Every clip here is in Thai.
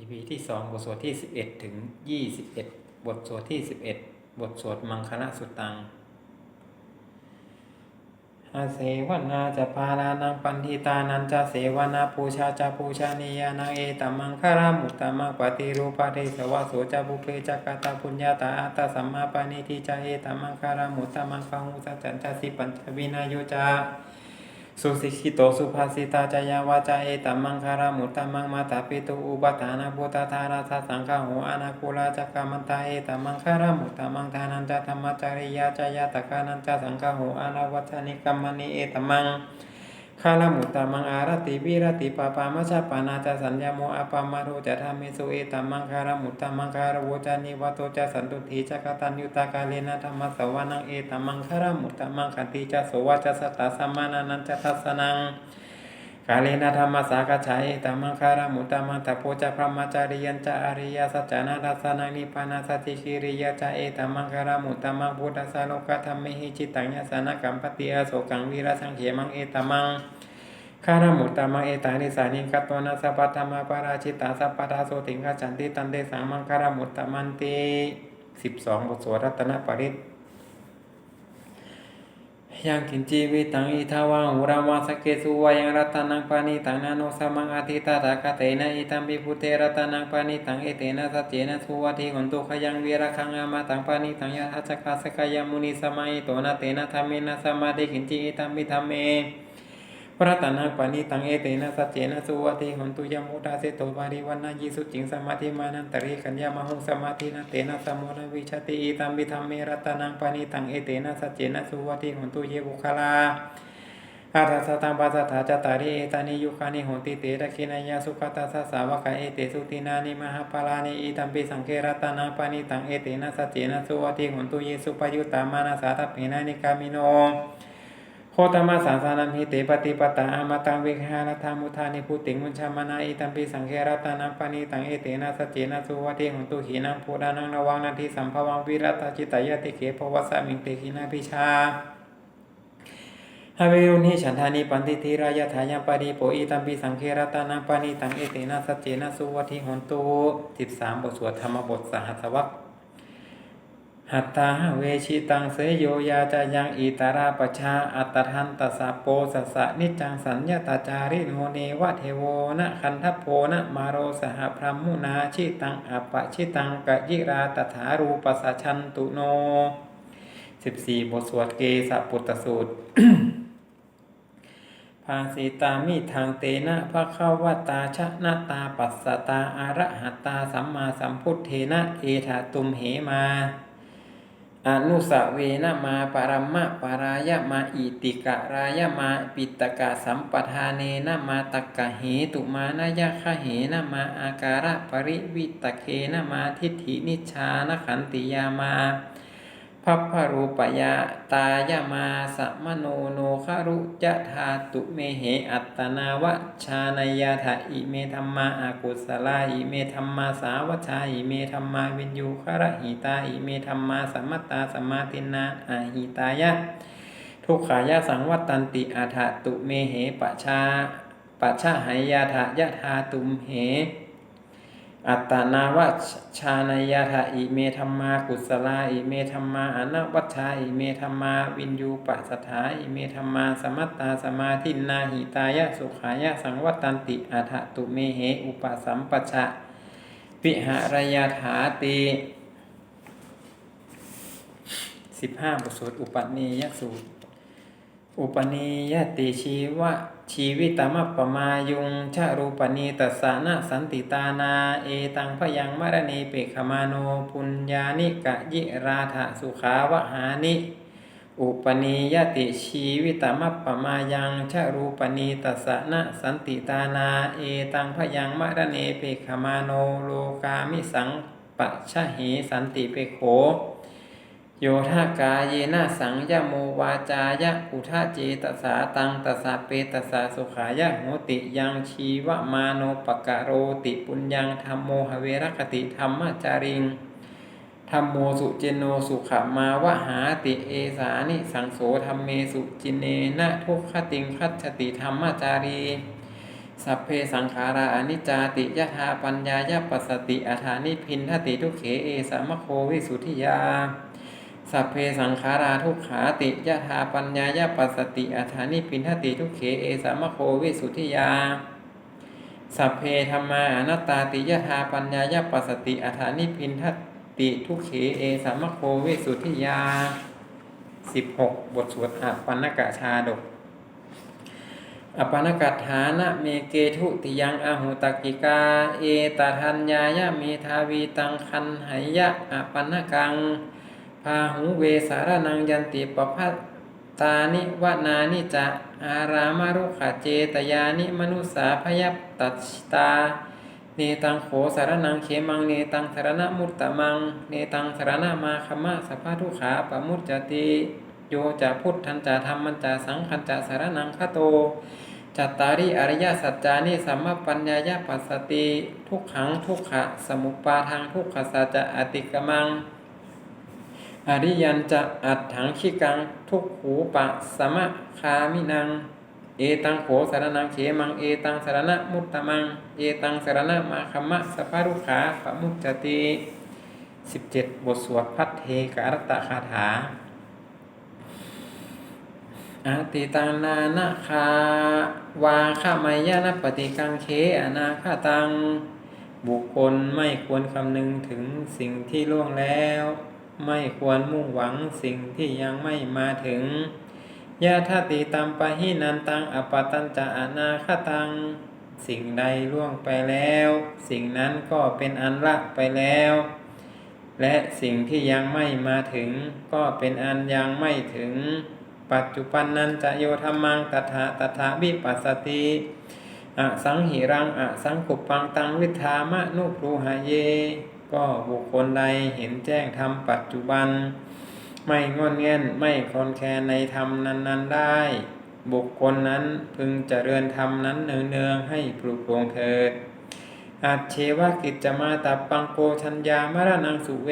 EP ที่สองบทสวดที่ 11 ถึง 21 บทสวดที่ 11 บทสวดมังคณสุตตังอาเสวนาจะปาลานังปันทิตานันจะเสวนาปูชาจะปูชานียานังเอตัมมังคารามุตตมังปฏิรูปะเทสวะโสจะบุเพจักตาปุญญาตาอัตตสัมมาปานิทิจะเอตัมมังคารามุตตมังปะหุสัจจันจะสิปัญจวินาโยจา สุสิกิโตสุภาสิตาจายาวาจาเอตัมมังคารามุตตมังมาตาปิตุอุปทานาพุทธาธาราสสังฆาหูอานาคุลาจักกามันตาเอตัมมังคารามุตตมังทานันจธรรมจาริยาจายาตกานันจสังฆาหูอานาวัชนิกัมมณีเอตัมมัง คารมุตตมังอารติวิรติปปามัชฌปานาจสัญญาโมอปามารุจะธรรมิสุเอตมังคารมุตตมังคารโวจานิวัตโตจะสันตุถีจักตัญยุตากาเลนะธรรมสวานังเอตมังคารมุตตมังคันติจะโสวะจะสตตาสัมมานานันจะทัสนัง กาเลนะธรรมสากชัยตัมมังคารามุตมังตะโพจะพระมจาริยันจะอริยสัจจานาทัสนังนิพานาสติชิริยะจะเอตัมมังคารามุตมังพุทธสาโลกธรรมเมหิจิตังยสานกัมปติอโศกังวีระสังเขมังเอตมมังคารามุตตมังเอตานิสานิกัตโตนะสัพธรรมปาราชิตาสัพพทาโสติงคจันติตันเตสังมังคารามุตตมันติสิบสองบทสวดรัตนปริต ยังกินจีวิตังอิทาวังหุรามาสเกสุวายังรัตนังปานิตังนาโนสมังอาทิตาตากะเตนะอิตัมปิพุเทรัตนังปานิตังเอเตนะสัจเจนะสุวัติขนตุขยังวีระคังอามาตังปานิตังยะทัจกาสกายมุนิสมัยโตนะเตนะธรรมินะสมาธิกินจีอิตัมปิธรรมเม พระตนังปานิตังเอเตนะสัจเจนะสุวัติหนตุยมุตาเสโตปาริวันนายิสุจิงสมาธิมานันตริกัญญามหุงสมาธินะเตนะสมุนวิชติอิตัมปิธรรมเมรัตนังปานิตังเอเตนะสัจเจนะสุวัติหนตุเยบุคลาอาทัสตังปัสสะถาจตาริเอตานิยุคานิโหติเตระคินายาสุขตัสสะสาวกเอเตสุตินานิมหาปาลานิอิตัมปิสังเครัตนาปานิตังเอเตนะสัจเจนะสุวัติหนตุเยสุปยุตตามานาสาทัพเพนะนิกามิโน โคตมะสาสานัมหิเตปฏิปตาอามาตังวิหารธรรมุทานิพุติงมุชามานาอิตัมปิสังเครัตนาปนิตังเอเตนะสจเจนะสุวัติหนตุหีนังภูดานังระวังนาทิสัมภวังวิรัตจิตายติเขภวสามิงเตหินาพิชาฮาเวรุนิฉันทานิปันติธีรายถายาปาริโปอิตัมปิสังเครตานัปนิตังเอเตนะสจเจนะสุวัติหนตุสิบสามบทสวดธรรมบทสหัสวรรค หัตถาเวชิตังเสยโยยาจายังอิตาราปชาอัตทันตสสะโปสสะนิจังสัญญาตาจาริโนเนวะเทโวนะคันทัพโพนะมาโรสหพรมุนาชิตังอัปปะชิตังกะยิราตถารูปสชันตุโนสิบสี่บทสวดเกสะปุตตสูตรภาสิตามิทางเตนะภะคะวตาชะนะตาปัสสตาอาระหัตตาสัมมาสัมพุทเทนะเอถาตุมเหมา อนุสเวนะมาปรมะปารายะมาอิติกะรายะมาปิตกะสัมปทานเนนะมาตกะเหตุมานายะคะเหนะมาอาการะปริวิตเคนะมาทิฏฐินิชชานขันติยามา พัพพรูปยาตายามาสมโนโนคารุจะธาตุเมเหอัตนาวะชานายาถาอิเมธรรมาอากุศลาอิเมธรรมาสาวชาอิเมธรรมาวินยูคารหิตาอิเมธรรมาสัมมตตาสมมาตินาอาหิตายะ ทุกขายะสังวัตตันติอาถาตุเมเหปะชาปะชาหายาถายะธาตุมเห อัตตานาวะชานายาทะอิเมธรรมากุศลาอิเมธรรมาอนัวัชชาอิเมธรรมาวินยูปัสสถาอิเมธรรมาสมัตตาสมาธินาหิตายะสุขายะสังวัตตันติอาทะตุเมเหอุปสัมปชะวิหารยาถาติสิบห้าบทสวดอุปนิยสูตร อุปนิยติชีวะ ชีวิตมัปปมายุงชารูปนีตัสสานะสันติตานา เอตังพยังมรณีเปกขมาโนปุญญานิกะยิราธะสุขาวหานิ อุปนิยติชีวิตมัปปมายังชารูปนีตัสสะนะสันติตานา เอตังพยังมรณีเปกขมาโนโลกามิสังปะชะเหสันติเปโข โยธากาเยนะสังยโมวาจายะอุทาเจตสาตังตสาเปตสาสุขายะโหติยังชีวมาโนปกะโรติปุญญังธรรมโมหเวรคติธรรมจาริงธรรมโมสุเจโนสุขมาวะหาติเอสานิสังโสธรรมเมสุจินเนนะทุกขติงคัจติธรรมจารีสัพเพสังขาราอนิจจาติยถาปัญญายาปัสสติอาธานิพินทติทุเขเอสามโควิสุทธิยา สัพเพสังขาราทุกขาติยถาปัญญายาปัสสติอาธานิพินทติทุกเขเอสามะโควิสุทธิยา สัพเพธรรมาอนัตตาติยถาปัญญายาปัสสติอาธานิพินทติทุกเขเอสามะโควิสุทธิยา16บทสวดอปันนกะชาดกอปนกัตฐานะเมเกทุติยังอหุตกิกา เอตทัญญายะเมทาวีตังคันไหยะอปันนกัง พาหุเวสารนังยันติปพัตตานิวนานิจะอารามารุขเจตยานิมนุสาพยัปตัชตา เนตังโขสารนังเขมังเนตังสารณมุตตมัง เนตังสารณมาคมะสภาทุขาปมุจจติโยจะพุทธันจะธรรมันจะสังคันจะสารนังคโตจัตตาริอริยสัจจานิสัมมปัญญายาปัสสติ ทุกขังทุกขะสมุปปาทางทุกขสัจจะอติกมัง อริยันจะอัดถังขิกัง ทุกขูปะสมะคามินัง เอตังโขสารนังเขมังเอตังสารณะมุตตมัง เอตังสารณะมาคัมมะสภารุขาปะมุจจติ17บทสวดพัทเทการตตคาถาอาติตังนานาคาวาขามายานปฏิกังเคอนาคาตัง บุคคลไม่ควรคำนึงถึงสิ่งที่ล่วงแล้ว ไม่ควรมุ่งหวังสิ่งที่ยังไม่มาถึงยาทาติตัมปะหินันตังอปตัญจะอนาคตัง สิ่งใดล่วงไปแล้ว สิ่งนั้นก็เป็นอันละไปแล้ว และสิ่งที่ยังไม่มาถึง ก็เป็นอันยังไม่ถึง ปัจจุบันนันจะโยธรรมังตถาตถาวิปัสสติอสังหิรังอสังขุปังตังวิธามะนุปรูหเย ก็บุคคลใดเห็นแจ้งธรรมปัจจุบัน ไม่งอนแง่นไม่คลอนแคลนในธรรมนั้น ๆได้ บุคคลนั้นพึงเจริญธรรมนั้นเนืองๆให้ปลุกโปรงเถิดอาเชวกิจจมาตับปังโกชัญญามรณังสุเว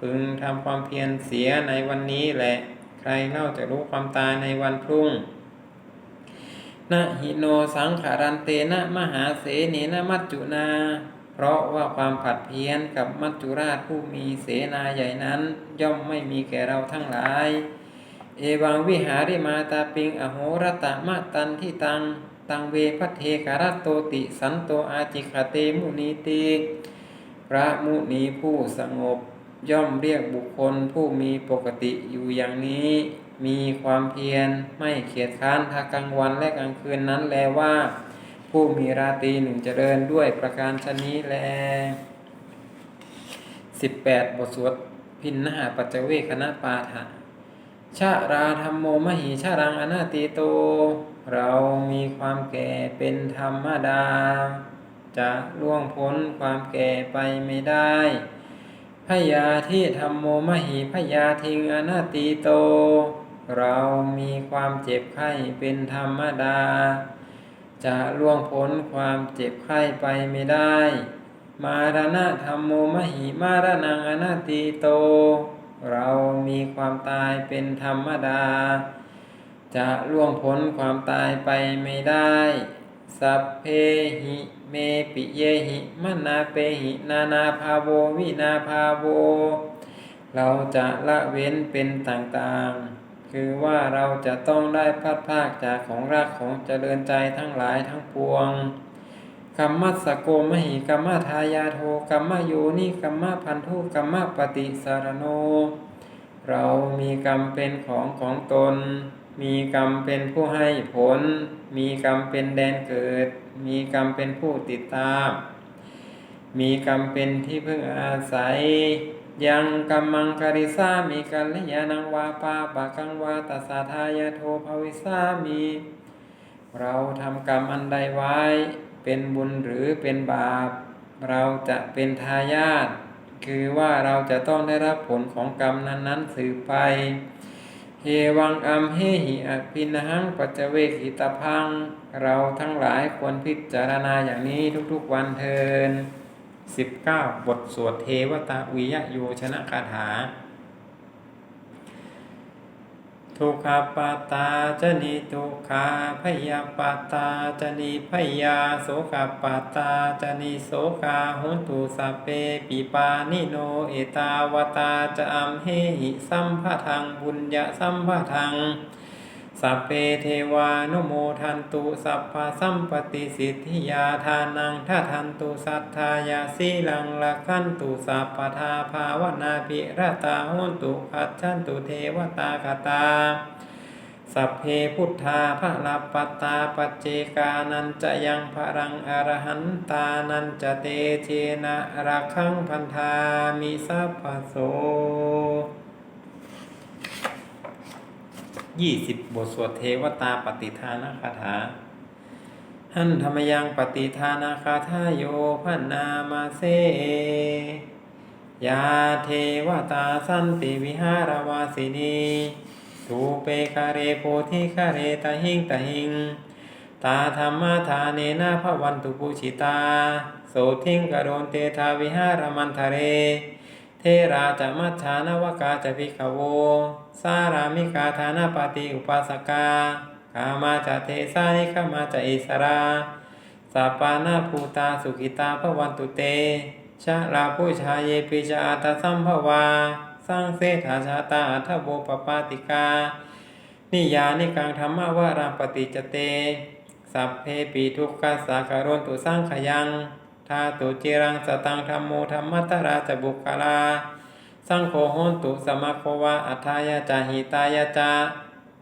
พึงทำความเพียรเสียในวันนี้แหละ ใครเล่าจะรู้ความตายในวันพรุ่งนะหิโนสังขารันเตนะมหาเสนีนะมัจจุนา เพราะว่าความผัดเพี้ยนกับมัจจุราชผู้มีเสนาใหญ่นั้น ย่อมไม่มีแก่เราทั้งหลาย เอวังวิหาริมาตาปิงอโหรตะมะตันที่ตัง ตังเวพัทเทกรัตโตติสันโตอาจิคเตมุนีติพระมุนีผู้สงบย่อมเรียกบุคคลผู้มีปกติอยู่อย่างนี้ มีความเพียรไม่เขียดค้านทางกลางวันและกลางคืนนั้นแลว่า ผู้มีราตรีหนึ่งเจริญด้วยประการชนนี้แล18บทสวดพินนหาปัจจเวคณะปาฐะชาราธรรมโมมหิชารังอนาติโต เรามีความแก่เป็นธรรมดา จะล่วงพ้นความแก่ไปไม่ได้พยาที่ธรรมโมมหิพยาทิงอนาติโต เรามีความเจ็บไข้เป็นธรรมดา จะล่วงพ้นความเจ็บไข้ไปไม่ได้ มารณะธรรมโมมหิมารณังอนาติโต เรามีความตายเป็นธรรมดา จะล่วงพ้นความตายไปไม่ได้ สัพเพหิเมปิเยหิมนาเปหินานาภาโววินาภาโว เราจะละเว้นเป็นต่างๆ คือว่าเราจะต้องได้พลัดพรากจากของรักของเจริญใจทั้งหลายทั้งปวงกัมมัสโกมหิกัมมทายาโทกัมมโยนิกัมมพันธุกัมมปฏิสารโน เรามีกรรมเป็นของของตน มีกรรมเป็นผู้ให้ผล มีกรรมเป็นแดนเกิด มีกรรมเป็นผู้ติดตาม มีกรรมเป็นที่พึ่งอาศัย ยังกัมมังคาริสามีกัลยาณังวาปาปะกังวาตัสาทายโทภวิสามีเราทำกรรมอันใดไว้ เป็นบุญหรือเป็นบาป เราจะเป็นทายาทคือว่าเราจะต้องได้รับผลของกรรมนั้นๆสืบไปเฮวังอัมเฮหิอภินหังปัจเวกิตพัง เราทั้งหลายควรพิจารณาอย่างนี้ทุกๆวันเทิน 19 บทสวดเทวตาวิยโยชนะคาถาทุกขปาตาจนิทุกขาพยาปาตาจนิพยาโสกปาตาจนิโสกาหุนตุสเพปิปานิโนเอตาวตาจะอัมเหหิสัมภทังบุญญาสัมภทัง สัพเพเทวานุโมทันตุสัพพะสัมปติสิทธิยาทานังทัทันตุสัทธายาสีลังละขันตุสัพพทาภาวนาภิรตาหุนตุขัดชันตุเทวตากตา สัพเพพุทธาภะลาปตาปัจเจกานันจะยังพรังอรหันตานันจะเตเจนะรักขังพันธามิสัพพโส ยี่สิบบทสวดเทวตาปฏิทานคาถาหันธรรมยังปฏิทานาคาทาโยพันนามาเซยาเทวตาสันติวิหารวาสินีทูเปคาเรโพธิคาเรตหิงตหิง ตาธรรมธาเนนาภวันตุปุชิตา โสทิงกโรนเตทาวิหารมันทะเร เทราจะมัชฌานวกาจะพิกโว สารามิกาธานาปฏิอุปาสกากามาจะเทสานิกามาจะอิสราสัปปานาภูตาสุขิตาภวันตุเต ชะลาผู้ชายเยปิจาอัตสัมภวา สร้างเสถาชาตาอัทโบปปาติกา นิยานิกังธรรมวาราปฏิจเต สัพเพปีทุกขสาการนตุสร้างขยัง ทาตุจิรังสตังธรรมโมธรรมัตราจะบุคลา สังโฆโหนตุสมะโควาอัทายาจาหิตายาจา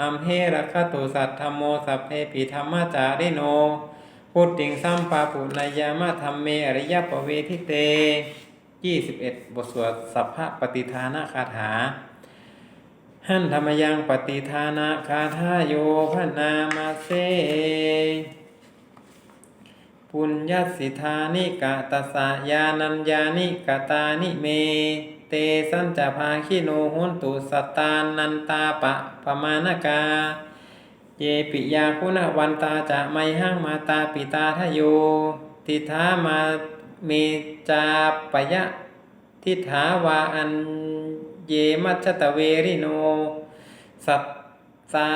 อัมเหระคตุสัทธรรมโมสัพเพปีธรรมจาริโนพุทธิงสัมปาปุนายามะธรรมเมอริยปเวทิเต21บทสวดสัพพะปฏิทานาคาถา หันธรรมยังปฏิทานาคาทาโยพนามาเซ ปุญญสิทานิกะตสะยานัญญานิกตานิเม เตสัญจภาคิโนหุนตุสตานันตาปะปะมาณกา เยปิยาคุณวันตาจะไมหังมาตาปิตาทะโยทิธามาเมจาปยะ ทิฐาวาอันเยมัจจตเวริโน สัตสา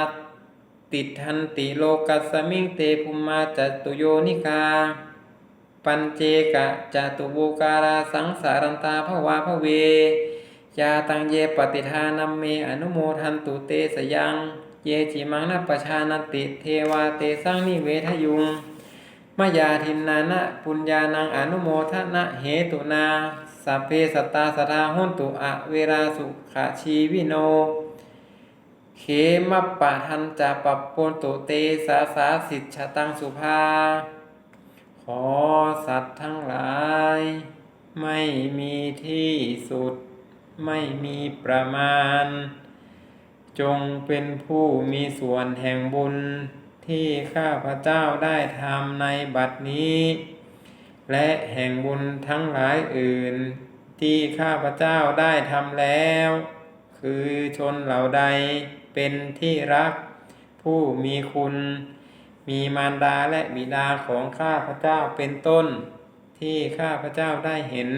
ติทันติโลกัสสมิงเตภุมมาจตุโยนิกา ปัญเจกะจตุโวการาสังสารันตาภวาภเวยาตังเยปฏิทานัมเมอนุโมทันตุเตสยัง เยจิมังนัปชานติเทวาเตสังนิเวทยุงมายาทินนานะปุญญานังอนุโมทนะเหตุนาสัพเพสตตาสทาหุนตุอะเวราสุขชีวิโน เขมัปปะทันจะปปปนตุเตสาสาสิทธตังสุภา ขอสัตว์ทั้งหลาย ไม่มีที่สุด ไม่มีประมาณ จงเป็นผู้มีส่วนแห่งบุญที่ข้าพระเจ้าได้ทำในบัดนี้ และแห่งบุญทั้งหลายอื่น ที่ข้าพระเจ้าได้ทำแล้ว คือชนเหล่าใดเป็นที่รัก ผู้มีคุณ มีมารดาและบิดาของข้าพเจ้าเป็นต้น ที่ข้าพเจ้าได้เห็น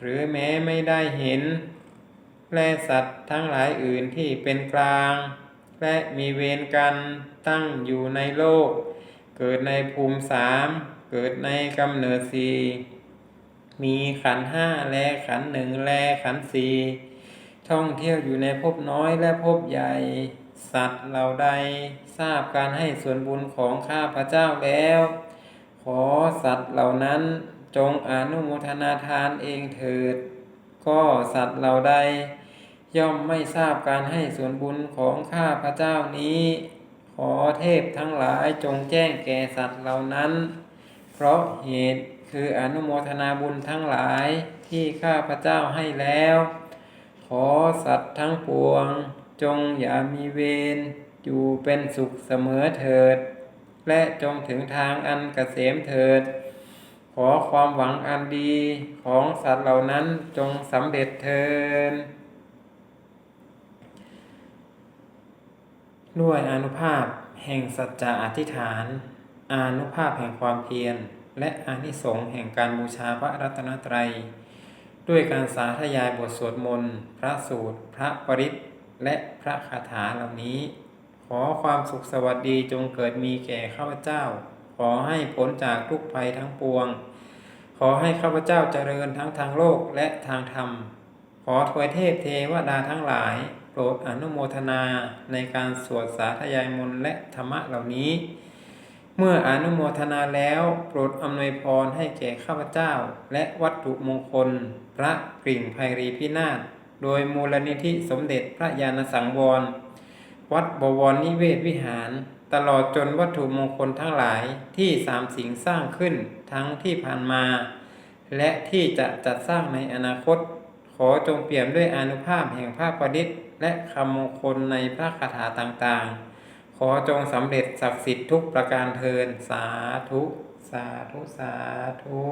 หรือแม้ไม่ได้เห็น และสัตว์ทั้งหลายอื่นที่เป็นกลาง และมีเวรกันตั้งอยู่ในโลก เกิดในภูมิสามเกิดในกำเนิดสี่มีขันห้าและขันหนึ่งและขันสี่ ท่องเที่ยวอยู่ในภพน้อยและภพใหญ่ สัตว์เหล่าใดทราบการให้ส่วนบุญของข้าพระเจ้าแล้ว ขอสัตว์เหล่านั้นจงอนุโมทนาทานเองเถิด ก็สัตว์เหล่าใด ย่อมไม่ทราบการให้ส่วนบุญของข้าพระเจ้านี้ ขอเทพทั้งหลายจงแจ้งแก่สัตว์เหล่านั้น เพราะเหตุคืออนุโมทนาบุญทั้งหลายที่ข้าพระเจ้าให้แล้ว อสัตว์ทั้งปวง จงอย่ามีเวรอยู่เป็นสุขเสมอเถิด และจงถึงทางอันเกษมเถิด ขอความหวังอันดีของสัตว์เหล่านั้นจงสำเร็จเถิดด้วยอนุภาพแห่งสัจจะอธิษฐาน อานุภาพแห่งความเพียร และอานิสงส์แห่งการบูชาพระรัตนตรัย ด้วยการสาธยายบทสวดมนต์พระสูตร พระปริตและพระคาถาเหล่านี้ ขอความสุขสวัสดีจงเกิดมีแก่ข้าพเจ้า ขอให้พ้นจากทุกภัยทั้งปวง ขอให้ข้าพเจ้าเจริญทั้งทางโลกและทางธรรม ขอทวยเทพเทวดาทั้งหลาย โปรดอนุโมทนาในการสวดสาธยายมนต์และธรรมะเหล่านี้ เมื่ออนุโมทนาแล้วโปรดอำนวยพรให้แก่ข้าพเจ้าและวัตถุมงคล พระกริ่งไพรีพินาศโดยมูลนิธิสมเด็จพระยาณสังวร วัดบวรนิเวศวิหาร ตลอดจนวัตถุมงคลทั้งหลายที่สามสิ่งสร้างขึ้นทั้งที่ผ่านมา และที่จะจัดสร้างในอนาคต ขอจงเปี่ยมด้วยอนุภาพแห่งพระประดิษฐ์และคำมงคลในพระคาถาต่างๆ ขอจงสำเร็จศักดิ์สิทธิ์ทุกประการเทินสาธุ สาธุ สาธุ